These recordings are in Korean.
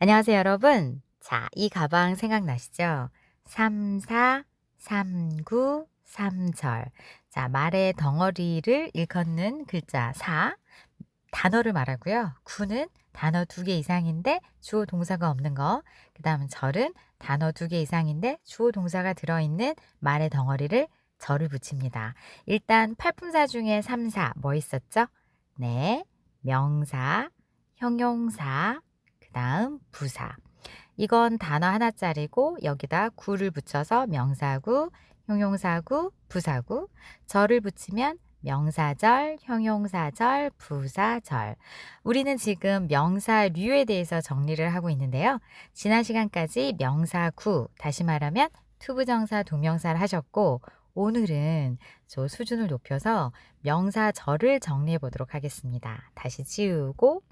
안녕하세요, 여러분. 자, 이 가방 생각나시죠? 3, 4, 3, 9, 3절. 자, 말의 덩어리를 일컫는 글자 4, 단어를 말하고요. 9는 단어 두 개 이상인데 주어 동사가 없는 거. 그 다음 절은 단어 두 개 이상인데 주어 동사가 들어있는 말의 덩어리를 절을 붙입니다. 일단 팔품사 중에 3, 4 뭐 있었죠? 네, 명사, 형용사, 그 다음 부사. 이건 단어 하나짜리고 여기다 구를 붙여서 명사구, 형용사구, 부사구. 절을 붙이면 명사절, 형용사절, 부사절. 우리는 지금 명사류에 대해서 정리를 하고 있는데요. 지난 시간까지 명사구, 다시 말하면 투부정사, 동명사를 하셨고 오늘은 저 수준을 높여서 명사절을 정리해 보도록 하겠습니다. 다시 지우고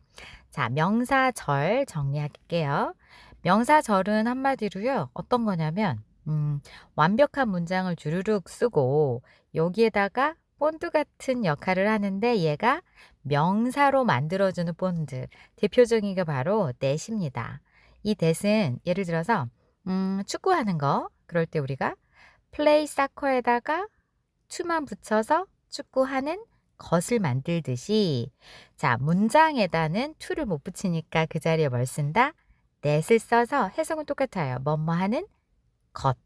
자, 명사절 정리할게요. 명사절은 한마디로요. 어떤 거냐면 음, 완벽한 문장을 주르륵 쓰고 여기에다가 본드 같은 역할을 하는데 얘가 명사로 만들어주는 본드. 대표적인 게 바로 that입니다. 이 that은 예를 들어서 음, 축구하는 거 그럴 때 우리가 플레이 사커에다가 to만 붙여서 축구하는 것을 만들듯이 자 문장에다는 to를 못 붙이니까 그 자리에 뭘 쓴다? that을 써서 해석은 똑같아요. 뭐뭐 하는 것.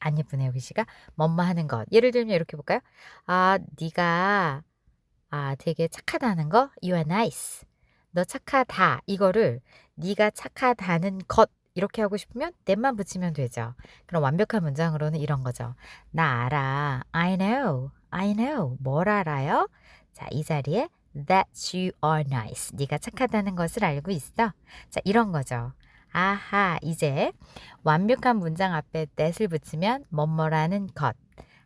안 예쁘네요, 글씨가. 뭐뭐 하는 것. 예를 들면 이렇게 볼까요? 아, 네가 아, 되게 착하다는 거. You are nice. 너 착하다. 이거를 네가 착하다는 것 이렇게 하고 싶으면 that만 붙이면 되죠. 그럼 완벽한 문장으로는 이런 거죠. 나 알아. I know. I know. 뭘 알아요? 자, 이 자리에 that you are nice. 네가 착하다는 것을 알고 있어. 자, 이런 거죠. 아하, 이제 완벽한 문장 앞에 that을 붙이면 뭐뭐라는 것.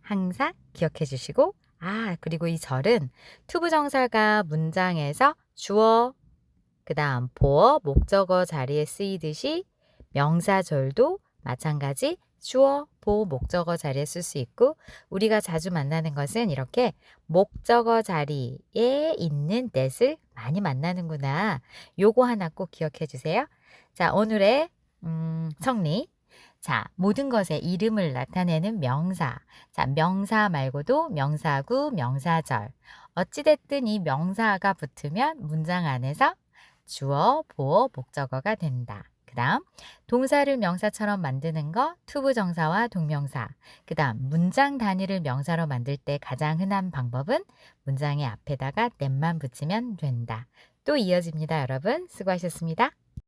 항상 기억해 주시고 아, 그리고 이 절은 투부정사가 문장에서 주어, 그 다음 보어, 목적어 자리에 쓰이듯이 명사절도 마찬가지 주어, 보어, 목적어 자리에 쓸 수 있고 우리가 자주 만나는 것은 이렇게 목적어 자리에 있는 that을 많이 만나는구나. 요거 하나 꼭 기억해 주세요. 자, 오늘의 음, 정리. 자, 모든 것의 이름을 나타내는 명사. 자, 명사 말고도 명사구, 명사절. 어찌됐든 이 명사가 붙으면 문장 안에서 주어, 보어, 목적어가 된다. 그 다음, 동사를 명사처럼 만드는 거, 투부정사와 동명사. 그 다음, 문장 단위를 명사로 만들 때 가장 흔한 방법은 문장의 앞에다가 that만 붙이면 된다. 또 이어집니다, 여러분. 수고하셨습니다.